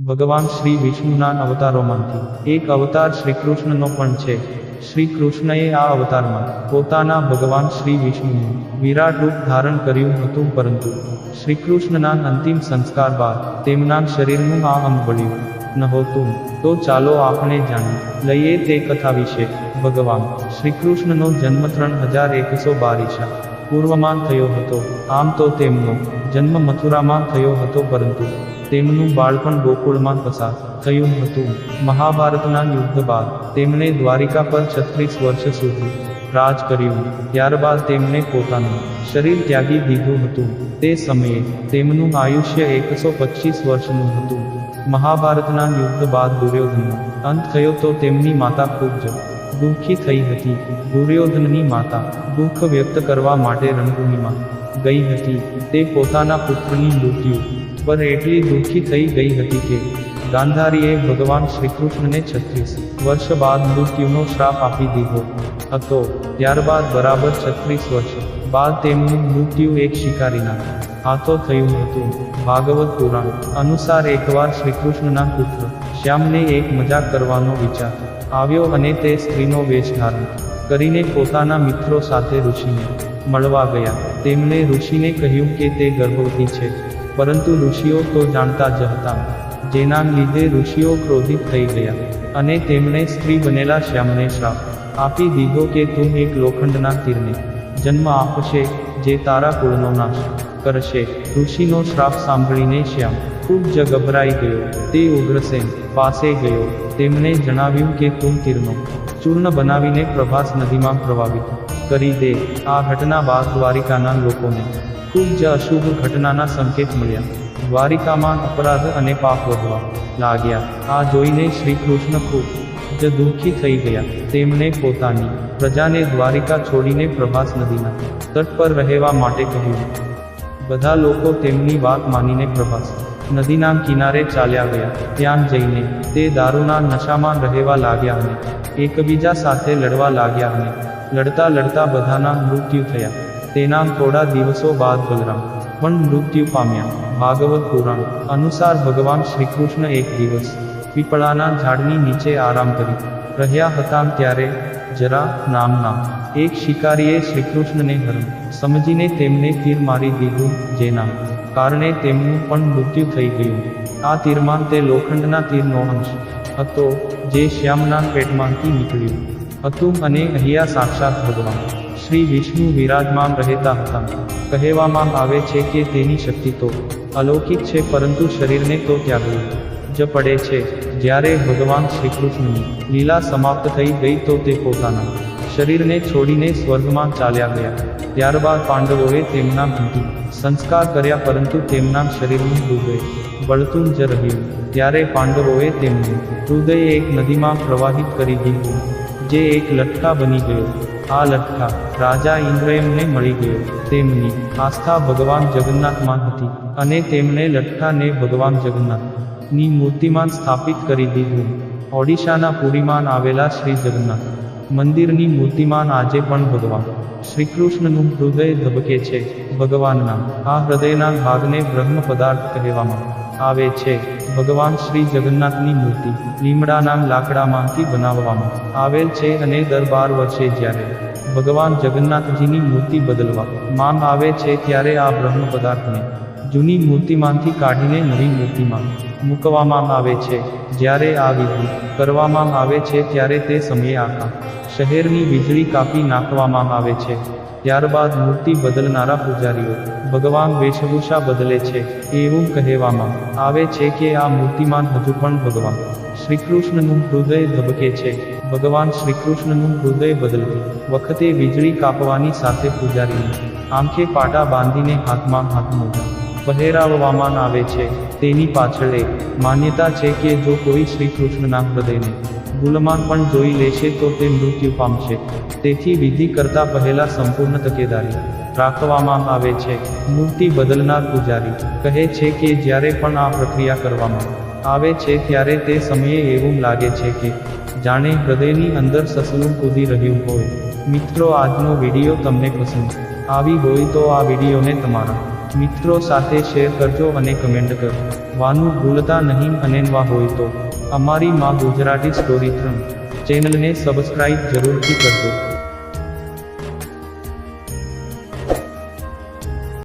ભગવાન શ્રી વિષ્ણુના અવતારોમાંથી એક અવતાર શ્રીકૃષ્ણનો પણ છે. શ્રી કૃષ્ણએ આ અવતારમાં પોતાના ભગવાન શ્રી વિષ્ણુનું વિરાટ રૂપ ધારણ કર્યું હતું પરંતુ શ્રીકૃષ્ણના અંતિમ સંસ્કાર બાદ તેમના શરીરનું આ અંગ બળ્યું. નહોતું તો ચાલો આપણે જાણી લઈએ તે કથા વિશે. ભગવાન શ્રીકૃષ્ણનો જન્મ ત્રણ હજાર એકસો બાર ઈસા પૂર્વમાં થયો હતો. આમ તો તેમનો જન્મ મથુરામાં થયો હતો પરંતુ તેમનું બાળપણ ગોકુળમાં પસાર થયું હતું. મહાભારતના યુદ્ધ બાદ તેમણે દ્વારિકા પર છત્રીસ વર્ષ સુધી રાજ કર્યું. ત્યારબાદ તેમણે પોતાનું શરીર ત્યાગી દીધું હતું. તે સમયે તેમનું આયુષ્ય એકસો પચીસ વર્ષનું હતું. મહાભારતના યુદ્ધ બાદ દુર્યોધનનો અંત થયો તો તેમની માતા ખૂબ જ દુઃખી થઈ હતી. દુર્યોધનની માતા દુઃખ વ્યક્ત કરવા માટે રણભૂમિમાં ગઈ હતી. તે પોતાના પુત્રની મૃત્યુ પર એટલી દુઃખી થઈ ગઈ હતી કે ગાંધારીએ ભગવાન શ્રીકૃષ્ણને છત્રીસ વર્ષ બાદ મૃત્યુનો શ્રાપ આપી દીધો હતો. ત્યારબાદ બરાબર છત્રીસ વર્ષ બાદ તેમનું મૃત્યુ એક શિકારીના હાથો થયું હતું. ભાગવત પુરાણ અનુસાર એકવાર શ્રીકૃષ્ણના પુત્ર શ્યામને એક મજાક કરવાનો વિચાર આવ્યો અને તે સ્ત્રીનો વેશ ધારણ કરીને પોતાના મિત્રો સાથે ઋષિને મળવા ગયા. તેમણે ઋષિને કહ્યું કે તે ગર્ભવતી છે. પરંતુ ઋષિઓ તો જાણતા જ હતા. જેના લીધે ઋષિઓ ક્રોધિત થઈ ગયા. અને તેમણે સ્ત્રી બનેલા શ્યામને શ્રાપ આપી દીધો કે તું એક લોખંડના તીરને જન્મ આપશે, જે તારા કુળનો નાશ કરશે. ઋષિનો શ્રાપ સાંભળીને શ્યામ ખૂબ જ ગભરાઈ ગયો. તે ઉગ્રસેન પાસે ગયો. તેમણે જણાવ્યું કે તું તીરનો ચૂર્ણ બનાવીને પ્રભાસ નદીમાં પ્રવાહિત કરી દે. આ ઘટના બાદ દ્વારિકાના લોકોને ખૂબ જ અશુભ ઘટનાના સંકેત મળ્યા. દ્વારિકામાં અપરાધ અને પાપ વધવા લાગ્યા. આ જોઈને શ્રી કૃષ્ણ ખૂબ જ દુઃખી થઈ ગયા. તેમણે પોતાની પ્રજાને દ્વારિકા છોડીને પ્રભાસ નદીના તટ પર રહેવા માટે કહ્યું. બધા લોકો તેમની વાત માનીને પ્રભાસ નદીના કિનારે ચાલ્યા ગયા. ત્યાં જઈને તે દારૂના નશામાં રહેવા લાગ્યા અને એકબીજા સાથે લડવા લાગ્યા અને લડતા લડતા બધાના મૃત્યુ થયા. તેના થોડા દિવસો બાદ બલરામ, પણ મૃત્યુ પામ્યા. ભાગવત પુરાણ અનુસાર ભગવાન શ્રીકૃષ્ણ એક દિવસ પીપળાના ઝાડની નીચે આરામ કરી રહ્યા હતા ત્યારે જરા નામના એક શિકારીએ શ્રીકૃષ્ણને હરણ સમજીને તેમને તીર મારી દીધું, જેના કારણે તેમનું પણ મૃત્યુ થઈ ગયું. આ તીરમાં તે લોખંડના તીરનો અંશ હતો, જે શ્યામના પેટમાંથી નીકળ્યું હતું અને અહીંયા સાક્ષાત ભગવાન શ્રી વિષ્ણુ વિરાજમાન રહેતા હતા. કહેવામાં આવે છે કે તેની શક્તિ તો અલૌકિક છે પરંતુ શરીરને તો ત્યાગવું જ પડે છે. જ્યારે ભગવાન શ્રીકૃષ્ણની લીલા સમાપ્ત થઈ ગઈ તો તે પોતાના શરીરને છોડીને સ્વર્ગમાં ચાલ્યા ગયા. ત્યારબાદ પાંડવોએ તેમના અંતિમ સંસ્કાર કર્યા પરંતુ તેમના શરીરનું હૃદય બળતું જ રહ્યું. ત્યારે પાંડવોએ તેમનું હૃદય એક નદીમાં પ્રવાહિત કરી દીધું, જે એક લટકા બની ગયો. આ લઠ્ઠા રાજા ઇન્દ્રયમને મળી ગયો. તેમની આસ્થા ભગવાન જગન્નાથમાં હતી અને તેમણે લઠ્ઠાને ભગવાન જગન્નાથની મૂર્તિમાન સ્થાપિત કરી દીધું. ઓડિશાના પુરીમાં આવેલા શ્રી જગન્નાથ મંદિરની મૂર્તિમાન આજે પણ ભગવાન શ્રીકૃષ્ણનું હૃદય ધબકે છે. ભગવાનના આ હૃદયના ભાગને બ્રહ્મ પદાર્થ કહેવામાં આવે છે. ભગવાન શ્રી જગન્નાથની મૂર્તિ લીમડાના લાકડામાંથી બનાવવામાં આવેલ છે અને દર બાર વર્ષે જ્યારે ભગવાન જગન્નાથજીની મૂર્તિ બદલવા માંગ આવે છે ત્યારે આ બ્રહ્મ પદાર્થને જૂની મૂર્તિમાંથી કાઢીને નવી મૂર્તિમાં મૂકવામાં આવે છે. જ્યારે આ વિધિ કરવામાં આવે છે ત્યારે તે સમયે આખા શહેરની વીજળી કાપી નાખવામાં આવે છે. ત્યારબાદ મૂર્તિ બદલનારા પૂજારીઓ, ભગવાન વેશભૂષા બદલે છે, એવું કહેવામાં આવે છે કે આ મૂર્તિમાન હજુ પણ ભગવાન શ્રીકૃષ્ણનું હૃદય ધબકે છે. ભગવાન શ્રીકૃષ્ણનું હૃદય બદલતી વખતે વીજળી કાપવાની સાથે પૂજારીને આંખે પાટા બાંધીને હાથમાં હાથમાં પહેરાવવામાં આવે છે, તેની પાછળ એ માન્યતા છે કે જો કોઈ શ્રીકૃષ્ણના હૃદયને ભૂલમાં પણ જોઈ લેશે તો તે મૃત્યુ પામશે. તેથી વિધિ કરતા પહેલા સંપૂર્ણ તકેદારી રાખવામાં આવે છે. મૂર્તિ બદલનાર પૂજારી કહે છે કે જ્યારે પણ આ પ્રક્રિયા કરવામાં આવે છે ત્યારે તે સમયે એવું લાગે છે કે જાણે હૃદયની અંદર સસલું કૂદી રહ્યું હોય. મિત્રો, આજનો વીડિયો તમને પસંદ આવી હોય તો આ વિડીયોને તમારા મિત્રો સાથે શેર કરજો અને કમેન્ટ કરો. વાનું ભૂલતા નહીં અને હોય તો અમારી માં ગુજરાતી સ્ટોરી થ્રમ ચેનલને સબસ્ક્રાઇબ જરૂરથી કરજો.